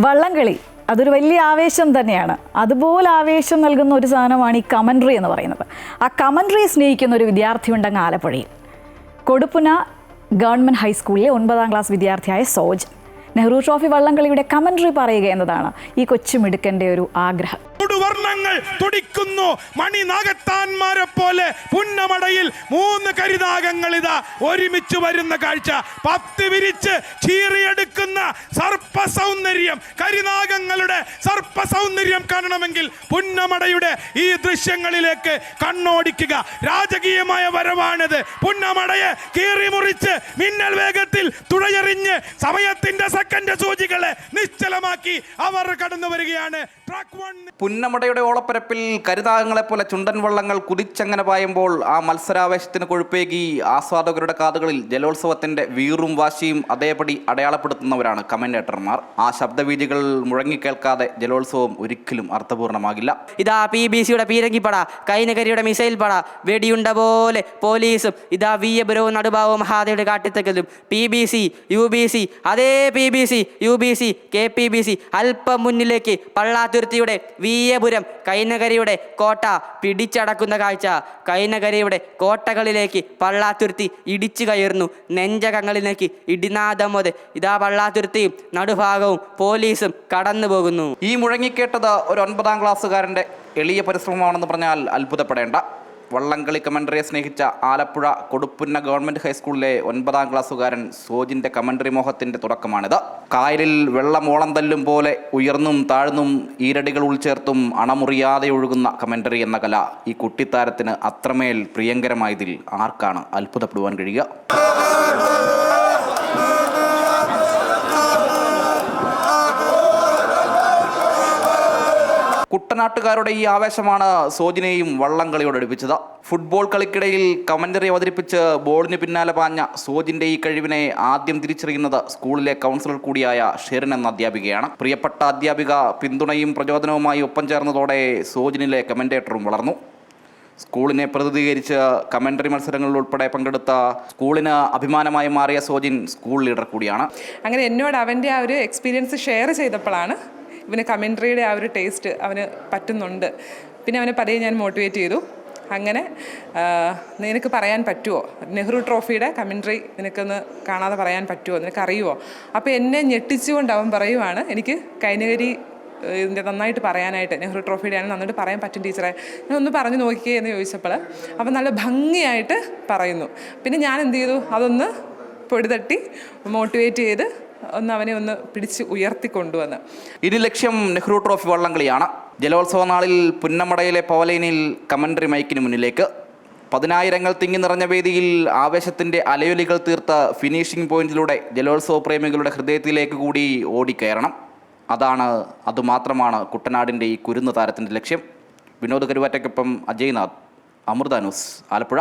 വള്ളംകളി. അതൊരു വലിയ ആവേശം തന്നെയാണ്. അതുപോലെ ആവേശം നൽകുന്ന ഒരു സാധനമാണ് ഈ കമൻട്രി എന്ന് പറയുന്നത്. ആ കമൻട്രി സ്നേഹിക്കുന്ന ഒരു വിദ്യാർത്ഥി ഉണ്ടെങ്കിൽ ആലപ്പുഴയിൽ. കൊടുപ്പുന ഗവൺമെന്റ് ഹൈസ്കൂളിലെ ഒൻപതാം ക്ലാസ് വിദ്യാർത്ഥിയായ സോജ് നെഹ്റു ട്രോഫി വള്ളംകളിയുടെ കമൻട്രി പറയുക എന്നതാണ് ഈ കൊച്ചുമിടുക്കന്റെ ഒരു ആഗ്രഹം. ചുടുവർണങ്ങൾ തുടിക്കുന്നു. മണി നാഗത്താന്മാരെ പോലെ പുന്നമടയിൽ മൂന്ന് കരിനാഗങ്ങൾ ഇതാ ഒരുമിച്ച് വരുന്ന കാഴ്ച. പത്ത് വിരിച്ച് ചീറിയെടുക്കുന്ന സർപ്പ സൗന്ദര്യം കരിനാഗങ്ങളുടെ സർപ്പ സൗന്ദര്യം കാണണമെങ്കിൽ പുന്നമടയുടെ ഈ ദൃശ്യങ്ങളിലേക്ക് കണ്ണോടിക്കുക. രാജകീയമായ വരവാണിത്. പുന്നമടയെ കീറിമുറിച്ച് മിന്നൽ വേഗത്തിൽ തുഴയറിഞ്ഞ് സമയത്തിന്റെ സെക്കൻഡ് സൂചികളെ നിശ്ചലമാക്കി അവർ കടന്നു വരികയാണ് പുന്ന പുന്നമടയുടെ ഓളപ്പരപ്പിൽ കരുതാകങ്ങളെപ്പോലെ ചുണ്ടൻ വള്ളങ്ങൾ കുതിച്ചങ്ങനെ പായുമ്പോൾ ആ മത്സരാവേശത്തിന് കൊഴുപ്പേകി ആസ്വാദകരുടെ കാതുകളിൽ ജലോത്സവത്തിന്റെ വീറും വാശിയും അതേപടി അടയാളപ്പെടുത്തുന്നവരാണ് കമന്റേറ്റർമാർ. ആ ശബ്ദവീതികൾ മുഴങ്ങിക്കേൾക്കാതെ ജലോത്സവം ഒരിക്കലും അർത്ഥപൂർണമാകില്ല ഇതാ പി ബി സിയുടെ പീരങ്കിപ്പട കൈനകരിയുടെ മിസൈൽ പട വെടിയുണ്ട പോലെ പോലീസും ഇതാ വി എബുരവും നടുഭാവവും ഹാദയുടെ കാട്ടിത്തക്കലും. P B C U B C അതേ P B C U B C K P B C അല്പം മുന്നിലേക്ക് പള്ളാതുരുത്തിയുടെ വി എപുരം കൈനഗരിയുടെ കോട്ട പിടിച്ചടക്കുന്ന കാഴ്ച. കൈനഗരിയുടെ കോട്ടകളിലേക്ക് പള്ളാത്തുരുത്തി ഇടിച്ചു കയറുന്നു. നെഞ്ചകങ്ങളിലേക്ക് ഇടിനാദം മുതൽ ഇതാ പള്ളാത്തുരുത്തിയും നടുഭാഗവും പോലീസും കടന്നു പോകുന്നു ഈ മുഴങ്ങിക്കേട്ടത് ഒരു ഒൻപതാം ക്ലാസ്സുകാരന്റെ എളിയ പരിശ്രമമാണെന്ന് പറഞ്ഞാൽ അത്ഭുതപ്പെടേണ്ട. വള്ളംകളി കമൻട്രിയെ സ്നേഹിച്ച ആലപ്പുഴ കൊടുപ്പുന്ന ഗവൺമെന്റ് ഹൈസ്കൂളിലെ ഒൻപതാം ക്ലാസ്സുകാരൻ സോജിന്റെ കമൻട്രി മോഹത്തിന്റെ തുടക്കമാണിത്. കായലിൽ വെള്ളമോളം തല്ലും പോലെ ഉയർന്നും താഴ്ന്നും ഈരടികൾ ഉൾച്ചേർത്തും അണമുറിയാതെ ഒഴുകുന്ന കമൻട്രി എന്ന കല ഈ കുട്ടിത്താരത്തിന് അത്രമേൽ പ്രിയങ്കരമായതിൽ ആർക്കാണ് അത്ഭുതപ്പെടുവാൻ കഴിയുക? കുട്ടനാട്ടുകാരുടെ ഈ ആവേശമാണ് സോജിനെയും വള്ളംകളിയോട് അടുപ്പിച്ചത്. ഫുട്ബോൾ കളിക്കിടയിൽ കമന്ററി അവതരിപ്പിച്ച് ബോളിന് പിന്നാലെ പാഞ്ഞ സോജിന്റെ ഈ കഴിവിനെ ആദ്യം തിരിച്ചറിയുന്നത് സ്കൂളിലെ കൗൺസിലർ കൂടിയായ ഷെറിൻ എന്ന അധ്യാപികയാണ്. പ്രിയപ്പെട്ട അധ്യാപിക പിന്തുണയും പ്രചോദനവുമായി ഒപ്പം ചേർന്നതോടെ സോജിനിലെ കമന്റേറ്ററും വളർന്നു. സ്കൂളിനെ പ്രതിനിധീകരിച്ച് കമന്ററി മത്സരങ്ങളിൽ ഉൾപ്പെടെ പങ്കെടുത്ത സ്കൂളിന് അഭിമാനമായി മാറിയ സോജിൻ സ്കൂൾ ലീഡർ കൂടിയാണ്. അങ്ങനെ എന്നോട് അവന്റെ ആ ഒരു എക്സ്പീരിയൻസ് ഷെയർ ചെയ്തപ്പോഴാണ് ഇവന് കമൻട്രിയുടെ ആ ഒരു ടേസ്റ്റ് അവന് പറ്റുന്നുണ്ട്. പിന്നെ അവനെ പതിയെ ഞാൻ മോട്ടിവേറ്റ് ചെയ്തു. അങ്ങനെ നിനക്ക് പറയാൻ പറ്റുമോ നെഹ്റു ട്രോഫിയുടെ കമൻട്രി നിനക്കൊന്ന് കാണാതെ പറയാൻ പറ്റുമോ നിനക്ക് അറിയുമോ അപ്പോൾ എന്നെ ഞെട്ടിച്ചുകൊണ്ട് അവൻ പറയുവാണ് എനിക്ക് കൈനകരി ഇതിന്റെ നന്നായിട്ട് പറയാനായിട്ട് നെഹ്റു ട്രോഫിയുടെ ആണ് നന്നായിട്ട് പറയാൻ പറ്റും ടീച്ചറെ. ഞാൻ ഒന്ന് പറഞ്ഞു നോക്കിയേ എന്ന് ചോദിച്ചപ്പോൾ അപ്പം നല്ല ഭംഗിയായിട്ട് പറയുന്നു. പിന്നെ ഞാൻ എന്ത് ചെയ്തു? അതൊന്ന് പൊടിതട്ടി മോട്ടിവേറ്റ് ചെയ്ത് ഒന്ന് അവനെ ഒന്ന് പിടിച്ച് ഉയർത്തിക്കൊണ്ടുവന്ന്. ഇനി ലക്ഷ്യം നെഹ്റു ട്രോഫി വള്ളംകളിയാണ്. ജലോത്സവ നാളിൽ പുന്നമടയിലെ പവലൈനിൽ കമൻട്രി മൈക്കിന് മുന്നിലേക്ക്. പതിനായിരങ്ങൾ തിങ്ങി നിറഞ്ഞ വേദിയിൽ ആവേശത്തിന്റെ അലയൊലികൾ തീർത്ത ഫിനിഷിംഗ് പോയിന്റിലൂടെ ജലോത്സവ പ്രേമികളുടെ ഹൃദയത്തിലേക്ക് കൂടി ഓടിക്കയറണം. അതാണ് അതുമാത്രമാണ് കുട്ടനാടിന്റെ ഈ കുരുന്ന് താരത്തിന്റെ ലക്ഷ്യം. വിനോദ് കരുവാറ്റയ്ക്കൊപ്പം അജയ്നാഥ് അമൃത ന്യൂസ് ആലപ്പുഴ.